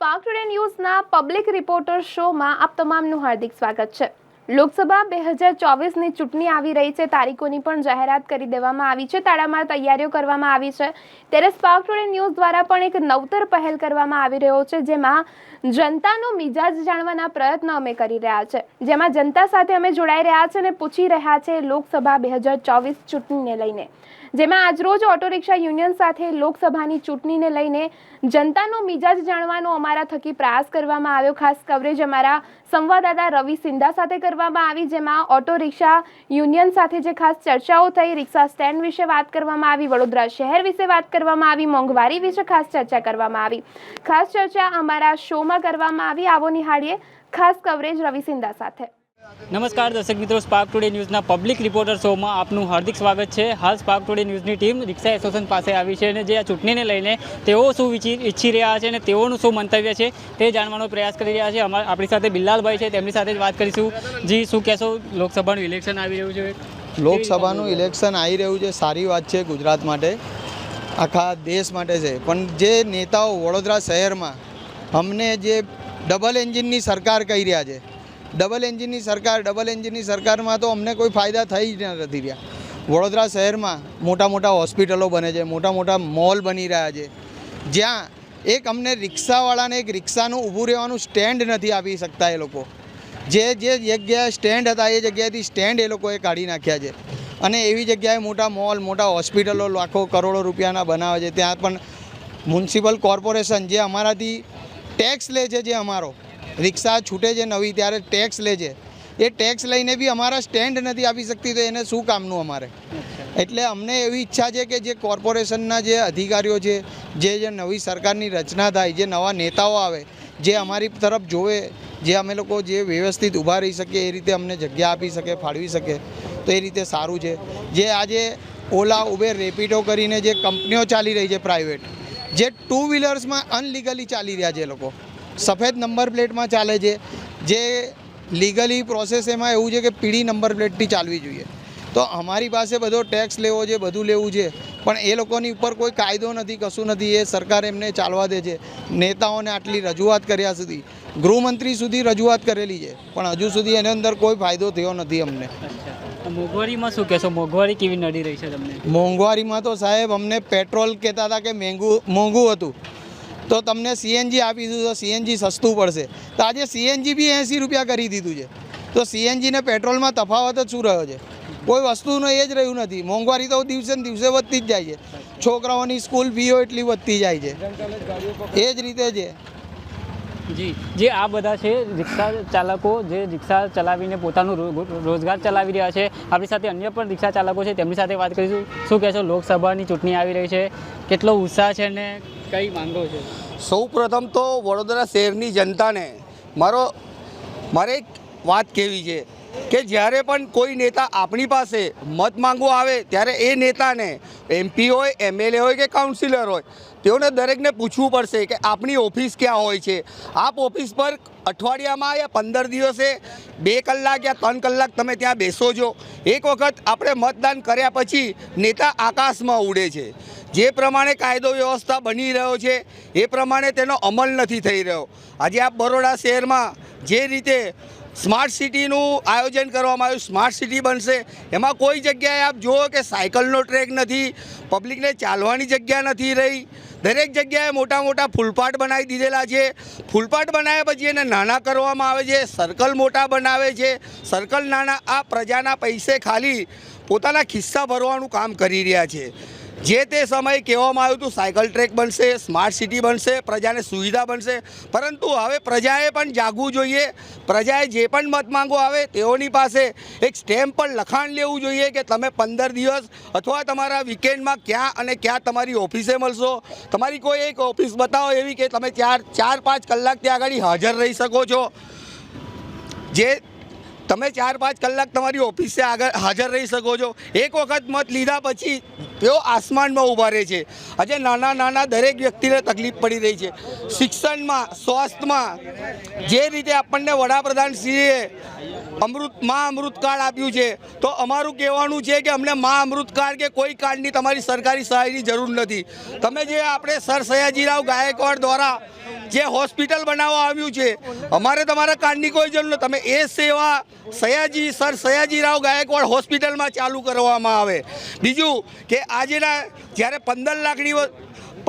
Spark today ન્યૂઝના public reporter શોમાં આપ તમામનું હાર્દિક સ્વાગત છે. લોકસભા બે હજાર ચોવીસની ચૂંટણી આવી રહી છે, તારીખોની પણ જાહેરાત કરી દેવામાં આવી છે, તાળામાર તૈયારીઓ કરવામાં આવી છે. ત્યારે સ્પાર્ક ટુડે ન્યૂઝ દ્વારા પણ એક નવતર પહેલ કરવામાં આવી રહ્યો છે, જેમાં જનતાનો મિજાજ જાણવાના પ્રયત્ન અમે કરી રહ્યા છે. જેમાં જનતા સાથે અમે જોડાઈ રહ્યા છે અને પૂછી રહ્યા છે લોકસભા બે હજાર ચોવીસ ચૂંટણીને લઈને. જેમાં આજરોજ ઓટો રિક્ષા યુનિયન સાથે લોકસભાની ચૂંટણીને લઈને જનતાનો મિજાજ જાણવાનો અમારા થકી પ્રયાસ કરવામાં આવ્યો. ખાસ કવરેજ અમારા સંવાદદાતા રવિ સિંધા સાથે કરવામાં આવી, જેમાં ઓટો રિક્ષા યુનિયન સાથે જે ખાસ ચર્ચાઓ થઈ, રિક્ષા સ્ટેન્ડ વિશે વાત કરવામાં આવી, વડોદરા શહેર વિશે વાત કરવામાં આવી, મોંઘવારી વિશે ખાસ ચર્ચા કરવામાં આવી. ખાસ ચર્ચા અમારા શોમાં કરવામાં આવી. આવો નિહાળીએ ખાસ કવરેજ રવિ સિંધા સાથે. નમસ્કાર દર્શક મિત્રો સ્પાર્ક ટુડે ન્યૂઝના પબ્લિક રિપોર્ટર શોમાં આપનું હાર્દિક સ્વાગત છે. હાલ સ્પાર્ક ટુડે ન્યૂઝની ટીમ રિક્ષા એસોસિએશન પાસે આવી છે અને જે આ ચૂંટણીને લઈને તેઓ શું ઈચ્છી રહ્યા છે અને તેઓનું શું મંતવ્ય છે તે જાણવાનો પ્રયાસ કરી રહ્યા છે. અમારા આપણી સાથે બિલ્લાલભાઈ છે તેમની સાથે જ વાત કરીશું. જી શું કહેશો? લોકસભાનું ઇલેક્શન આવી રહ્યું છે. લોકસભાનું ઇલેક્શન આવી રહ્યું છે. સારી વાત છે ગુજરાત માટે. આખા દેશ માટે છે. પણ જે નેતાઓ વડોદરા શહેરમાં અમને જે ડબલ એન્જિનની સરકાર કહી રહ્યા છે ડબલ એન્જિનની સરકાર, ડબલ એન્જિનની સરકારમાં તો અમને કોઈ ફાયદા થઈ જ નથી રહ્યા. વડોદરા શહેરમાં મોટા મોટા હોસ્પિટલો બને છે, મોટા મોટા મોલ બની રહ્યા છે. જ્યાં એક અમને રિક્ષાવાળાને એક રિક્ષાનું ઊભું રહેવાનું સ્ટેન્ડ નથી આપી શકતા એ લોકો. જે જે જગ્યાએ સ્ટેન્ડ હતા, એ જગ્યાએથી સ્ટેન્ડ એ લોકોએ કાઢી નાખ્યા છે. અને એવી જગ્યાએ મોટા મોલ, મોટા હોસ્પિટલો લાખો, કરોડો રૂપિયાના બનાવે છે. ત્યાં પણ મ્યુનિસિપલ કોર્પોરેશન જે અમારાથી ટેક્સ લે છે, જે અમારો રિક્ષા છૂટે છે નવી, ત્યારે ટેક્સ લે છે. એ ટેક્સ લઈને બી અમારા સ્ટેન્ડ નથી આપી શકતી, તો એને શું કામનું અમારે? એટલે અમને એવી ઈચ્છા છે કે જે કોર્પોરેશનના જે અધિકારીઓ છે, જે જે નવી સરકારની રચના થાય, જે નવા નેતાઓ આવે, જે અમારી તરફ જોવે, જે અમે લોકો જે વ્યવસ્થિત ઊભા રહી શકીએ, એ રીતે અમને જગ્યા આપી શકે, ફાળવી શકે, તો એ રીતે સારું છે. જે આજે ઓલા, ઉબેર, રેપિડો કરીને જે કંપનીઓ ચાલી રહી છે પ્રાઇવેટ જે ટુ વ્હીલર્સમાં અનલીગલી ચાલી રહ્યા છે લોકો. સફેદ નંબર પ્લેટમાં ચાલે છે. જે લીગલી પ્રોસેસ એમાં એવું છે કે પીળી નંબર પ્લેટથી ચાલવી જોઈએ. તો અમારી પાસે બધો ટેક્સ લેવો છે બધું લેવું છે. પણ એ લોકોની ઉપર કોઈ કાયદો નથી કશું નથી. એ સરકાર એમને ચાલવા દે છે. નેતાઓને આટલી રજૂઆત કર્યા સુધી. ગૃહમંત્રી સુધી રજૂઆત કરેલી છે. પણ હજુ સુધી એની અંદર કોઈ ફાયદો થયો નથી અમને. મોંઘવારીમાં શું કહેશો? મોંઘવારી કેવી નડી રહી છે તમને? મોંઘવારીમાં તો સાહેબ અમને પેટ્રોલ કહેતા હતા કે મોંઘું મોંઘું હતું. તો તમને સીએનજી આપી દીધું તો સીએનજી સસ્તું પડશે. તો આજે સીએનજી બી એંસી રૂપિયા કરી દીધું છે. તો સીએનજી ને પેટ્રોલમાં તફાવત જ શું રહ્યો છે? કોઈ વસ્તુનો એ જ રહ્યું નથી. મોંઘવારી તો દિવસે ને દિવસે વધતી જ જાય છે. છોકરાઓની સ્કૂલ ફીઓ એટલી વધતી જાય છે. એ જ રીતે છે. જી, જે આ બધા છે રિક્ષા ચાલકો, જે રિક્ષા ચલાવીને પોતાનું રોજગાર ચલાવી રહ્યા છે, આપણી સાથે અન્ય પણ રિક્ષા ચાલકો છે, તેમની સાથે વાત કરીશું. શું કહેશો? લોકસભાની ચૂંટણી આવી રહી છે. કેટલો ઉત્સાહ છે ને કઈ માંગો છે? સૌ પ્રથમ તો વડોદરા શહેરની જનતાને મારો, મારે એક વાત કહેવી છે કે જ્યારે પણ કોઈ નેતા આપણી પાસે મત માંગવા આવે ત્યારે એ નેતાને એમપી હોય, એમએલએ હોય કે કાઉન્સિલર હોય, તેઓને દરેકને પૂછવું પડશે કે આપણી ઓફિસ ક્યાં હોય છે. આપ ઓફિસ પર અઠવાડિયામાં યા પંદર દિવસે બે કલાક યા ત્રણ કલાક તમે ત્યાં બેસો છો. એક વખત આપણે મતદાન કર્યા પછી નેતા આકાશમાં ઉડે છે. જે પ્રમાણે કાયદો વ્યવસ્થા બની રહ્યો છે, એ પ્રમાણે તેનો અમલ નથી થઈ રહ્યો. આજે આપ બરોડા શહેરમાં જે રીતે સ્માર્ટ સિટીનું આયોજન કરવામાં આવ્યું, સ્માર્ટ સિટી બનશે, એમાં કોઈ જગ્યાએ આપ જુઓ કે સાયકલનો ટ્રેક નથી, પબ્લિકને ચાલવાની જગ્યા નથી રહી. દરેક જગ્યાએ મોટા મોટા ફૂલપાટ બનાવી દીધેલા છે. ફૂલપાટ બનાવ્યા પછી એને નાના કરવામાં આવે છે, સર્કલ મોટા બનાવે છે. સર્કલ નાના, આ પ્રજાના પૈસે ખાલી પોતાના ખિસ્સા ભરવાનું કામ કરી રહ્યા છે. જે તે સમયે કહેવામાં આવ્યું હતું, સાયકલ ટ્રેક બનશે, સ્માર્ટ સિટી બનશે, પ્રજાને સુવિધા બનશે. પરંતુ હવે પ્રજાએ પણ જાગવું જોઈએ. પ્રજાએ જે પણ મત માંગો આવે તેઓની પાસે એક સ્ટેમ્પ પર લખાણ લેવું જોઈએ કે તમે પંદર દિવસ અથવા તમારા વીકેન્ડમાં ક્યાં અને ક્યાં તમારી ઓફિસે મળશો. તમારી કોઈ એક ઓફિસ બતાવો એવી કે તમે ચાર ચાર, પાંચ કલાક ત્યાં આગળ હાજર રહી શકો છો. જે તમે ચાર પાંચ કલાક તમારી ઓફિસે આગળ હાજર રહી શકો છો. એક વખત મત લીધા પછી તેઓ આસમાનમાં ઊભા રહે છે. આજે નાના નાના દરેક વ્યક્તિને તકલીફ પડી રહી છે. શિક્ષણમાં, સ્વાસ્થ્યમાં જે રીતે આપણને વડાપ્રધાનશ્રીએ અમૃત મા અમૃત કાર્ડ આપ્યું છે. તો અમારું કહેવાનું છે કે અમને મા અમૃત કાર્ડ કે કોઈ કાર્ડની તમારી સરકારી સહાયની જરૂર નથી. તમે જે આપણે સર સયાજીરાવ ગાયકવાડ દ્વારા જે હોસ્પિટલ બનાવવા આવ્યું છે, અમારે તમારા કાર્ડની કોઈ જરૂર નથી. તમે એ સેવા સયાજી, સર સયાજીરાવ ગાયકવાડ હોસ્પિટલમાં ચાલુ કરવામાં આવે. બીજું કે આજેના જ્યારે પંદર લાખની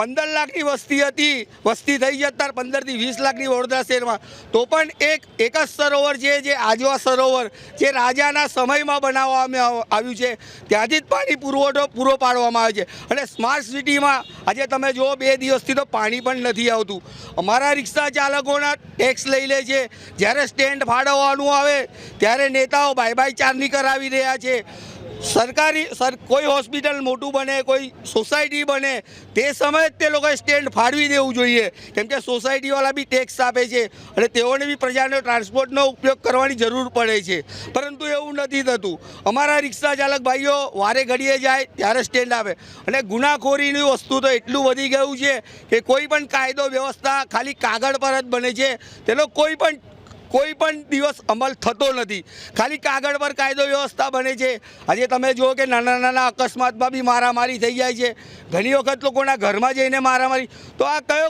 પંદર લાખની વસ્તી હતી, વસ્તી થઈ અત્યારે પંદરથી વીસ લાખની વડોદરા શહેરમાં. તો પણ એક એક જ સરોવર છે, જે આજવા સરોવર, જે રાજાના સમયમાં બનાવવામાં આવ્યું છે. ત્યાંથી જ પાણી પુરવઠો પૂરો પાડવામાં આવે છે. અને સ્માર્ટ સિટીમાં આજે તમે જુઓ, બે દિવસથી તો પાણી પણ નથી આવતું. અમારા રિક્ષા ચાલકોના ટેક્સ લઈ લે છે. જ્યારે સ્ટેન્ડ ફાળવવાનું આવે, ત્યારે નેતાઓ બાય બાય ચારની કરાવી રહ્યા છે. સરકારી સર, કોઈ હોસ્પિટલ મોટું બને, કોઈ સોસાયટી બને, તે સમયે તે લોકોએ સ્ટેન્ડ ફાળવી દેવું જોઈએ. કેમ કે સોસાયટીવાળા બી ટેક્સ આપે છે, અને તેઓને બી પ્રજાનો ટ્રાન્સપોર્ટનો ઉપયોગ કરવાની જરૂર પડે છે. પરંતુ એવું નથી થતું. અમારા રિક્ષા ચાલક ભાઈઓ વારે ઘડીએ જાય, ત્યારે સ્ટેન્ડ આપે. અને ગુનાખોરીની વસ્તુ તો એટલું વધી ગયું છે કે કોઈ પણ કાયદો વ્યવસ્થા ખાલી કાગળ પર જ બને છે. તેનો કોઈ પણ કોઈ પણ દિવસ અમલ થતો નથી. ખાલી કાગળ પર કાયદો વ્યવસ્થા બને છે. આજે તમે જુઓ કે નાના નાના અકસ્માતમાં બી મારામારી થઈ જાય છે. ઘણી વખત લોકોના ઘરમાં જઈને મારામારી. તો આ કયો,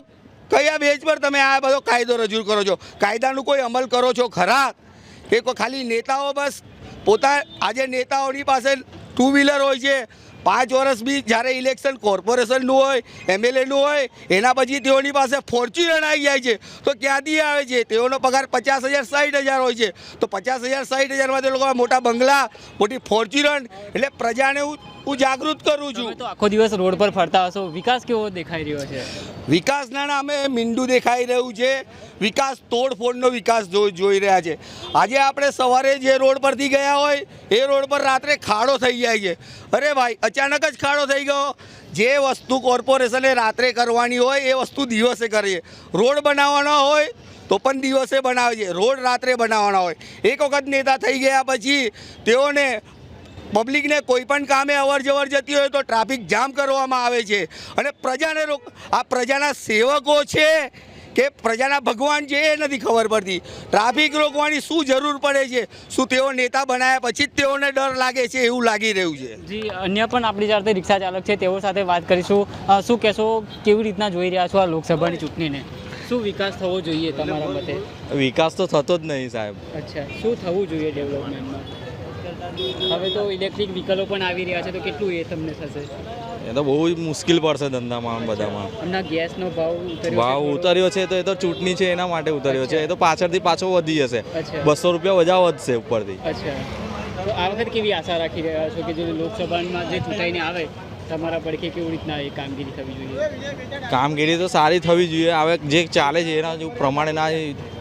કયા બેઝ પર તમે આ બધો કાયદો રજૂ કરો છો? કાયદાનું કોઈ અમલ કરો છો ખરા? કે ખાલી નેતાઓ બસ પોતા, આજે નેતાઓની પાસે ટુ વ્હીલર હોય છે. પાંચ વર્ષ બી જ્યારે ઇલેક્શન કોર્પોરેશનનું હોય એમએલએનું હોય એના પછી તેઓની પાસે ફોર્ચ્યુનર આવી જાય છે. તો ક્યાંથી આવે છે? તેઓનો પગાર પચાસ હજાર સાઠ હજાર હોય છે. તો પચાસ હજાર સાઠ હજારમાં તે લોકો મોટા બંગલા મોટી ફોર્ચ્યુનર એટલે પ્રજાને હું હું જાગૃત કરું છું. તો આખો દિવસ રોડ પર ફરતા હશો. વિકાસ કેવો દેખાઈ રહ્યો છે? વિકાસના નામે મીંડું દેખાઈ રહ્યું છે. વિકાસ તોડફોડનો વિકાસ જોઈ રહ્યા છે. આજે આપણે સવારે જે રોડ પરથી ગયા હોય, એ રોડ પર રાત્રે ખાડો થઈ જાય છે. અરે ભાઈ, અચાનક જ ખાડો થઈ ગયો. જે વસ્તુ કોર્પોરેશને રાત્રે કરવાની હોય, એ વસ્તુ દિવસે કરીએ. રોડ બનાવવાનો હોય, તો પણ દિવસે બનાવે છે રોડ રાત્રે બનાવવાના હોય. એક વખત નેતા થઈ ગયા પછી, તેઓને પબ્લિકને કોઈ પણ કામે અવર જવર જતી હોય તો ટ્રાફિક જામ કરવામાં આવે છે. અને પ્રજાને રોક આ પ્રજાના સેવકો છે કે પ્રજાના ભગવાન છે એ નથી ખબર પડતી. ટ્રાફિક રોકવાની શું જરૂર પડે છે? શું તેઓ નેતા બનાવ્યા પછી જ તેઓને ડર લાગે છે એવું લાગી રહ્યું છે? જી અન્ય પણ આપણી સાથે રિક્ષા ચાલક છે તેઓ સાથે વાત કરીશું. શું કહેશો કેવી રીતના જોઈ રહ્યા છો આ લોકસભાની ચૂંટણીને? શું વિકાસ થવો જોઈએ તમારા મતે? વિકાસ તો થતો જ નહીં સાહેબ. અચ્છા શું થવું જોઈએ ડેવલપમેન્ટમાં હવે તો ઇલેક્ટ્રિક વ્હીકલો પણ આવી રહ્યા છે તો કેટલું એ તમને થશે? એ તો બહુ મુશ્કેલ પડશે ધંધામાં બધામાં. હમણાં ગેસનો ભાવ ભાવ ઉતર્યો છે તો એ તો ચૂંટણી છે એના માટે ઉતર્યો છે. એ તો પાછળથી પાછો વધી જશે. બસો રૂપિયા વજા વધશે ઉપરથી. તો આ વખત કેવી આશા રાખી રહ્યા છો કે જે લોકસભામાં જે ચૂંટાઈને આવે તમારા પડખે કેવી રીતના એ કામગીરી થવી જોઈએ? કામગીરી તો સારી થવી જોઈએ. હવે જે ચાલે છે એના જો પ્રમાણે ના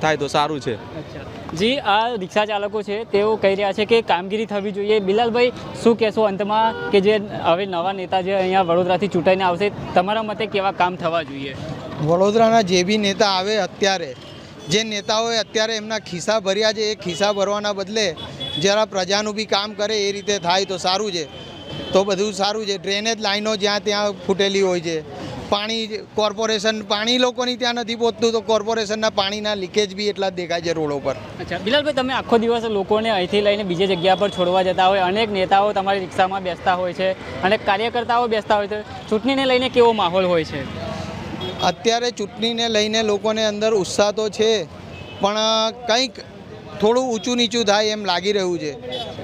થાય તો સારું છે. અચ્છા. જી, આ રિક્ષા ચાલકો છે, તેઓ કહી રહ્યા છે કે કામગીરી થવી જોઈએ. બિલાલભાઈ, શું કહેશો અંતમાં કે જે હવે નવા નેતા જે અહીંયા વડોદરાથી ચૂંટાઈને આવશે, તમારા મતે કેવા કામ થવા જોઈએ? વડોદરાના જે બી નેતા આવે અત્યારે, જે નેતાઓએ અત્યારે એમના ખિસ્સા ભર્યા છે, એ ખિસ્સા ભરવાના બદલે જરા પ્રજાનું બી કામ કરે એ રીતે થાય તો સારું છે. તો બધું સારું છે. ડ્રેનેજ લાઈનો જ્યાં ત્યાં ફૂટેલી હોય છે. પાણી કોર્પોરેશન પાણી લોકોની ત્યાં નથી પહોંચતું તો કોર્પોરેશનના પાણીના લીકેજ બી એટલા દેખાય છે રોડ ઉપર. અચ્છા બિલાલભાઈ તમે આખો દિવસ લોકોને અહીંથી લઈને બીજી જગ્યા પર છોડવા જતા હોય. અનેક નેતાઓ તમારી રિક્ષામાં બેસતા હોય છે અને કાર્યકર્તાઓ બેસતા હોય છે. ચૂંટણીને લઈને કેવો માહોલ હોય છે? અત્યારે ચૂંટણીને લઈને લોકોને અંદર ઉત્સાહ તો છે પણ કંઈક થોડું ઊંચું નીચું થાય એમ લાગી રહ્યું છે.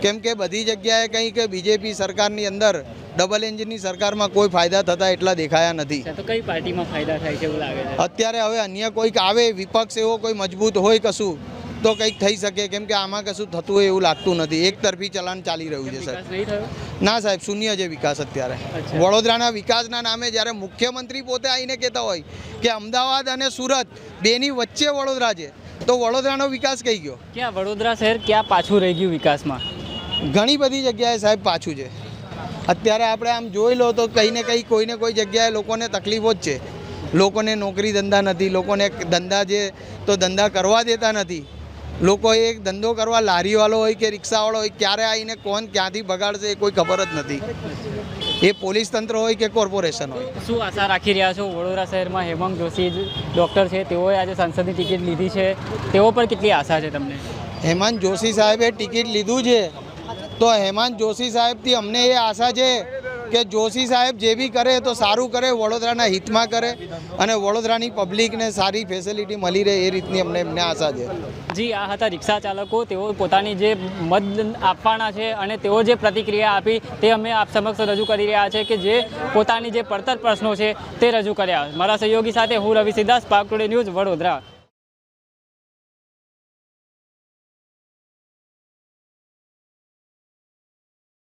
કેમ કે બધી જગ્યાએ કંઈક બીજેપી સરકારની અંદર ડબલ એન્જિનની સરકારમાં કોઈ ફાયદા થતા એટલા દેખાયા નથી. તો કઈ પાર્ટીમાં ફાયદા થાય છે એવું લાગે છે? અત્યારે હવે અન્ય કોઈક આવે વિપક્ષ એવો કોઈ મજબૂત હોય કશું તો કંઈક થઈ શકે કેમ કે આમાં કશું થતું હોય એવું લાગતું નથી. એક તરફી ચલાન ચાલી રહ્યું છે વિકાસ સાહેબ ના સાહેબ શૂન્ય છે વિકાસ અત્યારે. વડોદરાના વિકાસના નામે જ્યારે મુખ્યમંત્રી પોતે આવીને કહેતા હોય કે અમદાવાદ અને સુરત બેની વચ્ચે વડોદરા છે તો વડોદરાનો વિકાસ કઈ ગયો? ક્યાં વડોદરા શહેર ક્યાં પાછું રહી ગયું વિકાસમાં? ઘણી બધી જગ્યાએ સાહેબ પાછું છે. અત્યારે આપણે આમ જોઈ લો તો કંઈ ને કંઈ કોઈને કોઈ જગ્યાએ લોકોને તકલીફો જ છે. લોકોને નોકરી ધંધા નથી લોકોને ધંધા છે તો ધંધા કરવા દેતા નથી. લોકો એક ધંધો કરવા લારીવાળો હોય કે રિક્ષાવાળો હોય ક્યારે આવીને કોણ ક્યાંથી બગાડશે એ કોઈ ખબર જ નથી. એ પોલીસ તંત્ર હોય કે કોર્પોરેશન હોય. શું આશા રાખી રહ્યા છો? વડોદરા શહેરમાં હેમંત જોશી ડૉક્ટર છે. તેઓએ આજે સંસદની ટિકિટ લીધી છે. તેઓ પર કેટલી આશા છે તમને? હેમંત જોશી સાહેબે ટિકિટ લીધું છે. તો હેમંત જોશી સાહેબથી અમને એ આશા છે કે જોશી સાહેબ જે બી કરે તો સારું કરે, વડોદરાના હિતમાં કરે અને વડોદરાની પબ્લિકને સારી ફેસિલિટી મળી રહે એ રીતની અમને એમને આશા છે. જી, આ હતા રિક્ષા ચાલકો. તેઓ પોતાની જે મત આપવાના છે અને તેઓ જે પ્રતિક્રિયા આપી તે અમે આપ સમક્ષ રજૂ કરી રહ્યા છે કે જે પોતાની જે પડતર પ્રશ્નો છે તે રજૂ કર્યા. મારા સહયોગી સાથે હું Ravi Siddharth spark today news, Vadodara.